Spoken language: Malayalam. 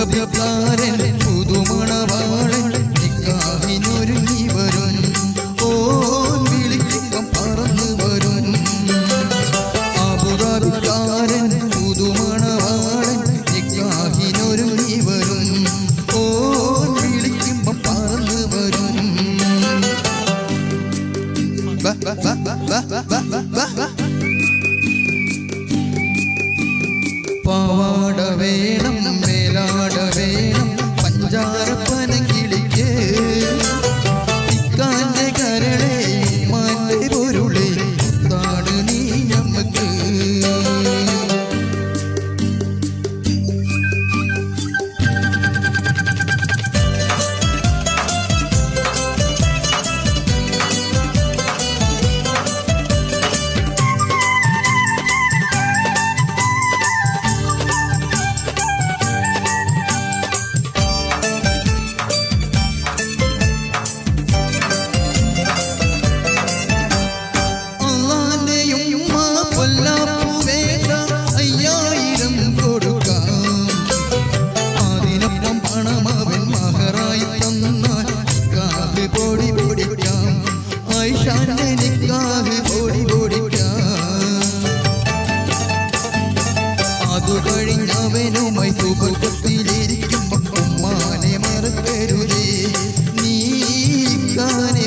അബുദാബിക്കാരൻ പുതുമണവാളൻ നിക്കാഹിനൊരുങ്ങി വരും ഓൻ വിളിക്കുമ്പം പറന്നു വരും അബുദാബിക്കാരൻ പുതുമണവാളൻ നിക്കാഹിനൊരുങ്ങി വരും ഓൻ വിളിക്കുമ്പം പറന്നു വരും ബ, ബ, ബ, ബ, ബ, ബ, ബ. പാവാട വേണം മേലാട நேரம் பஞ்சார പുകഴിഞ്ഞവനുമായി സുഖത്തിലിരിക്കുമ്പോൾ ഉമ്മാനെ മറക്കരുതേ. നീക്കാനെ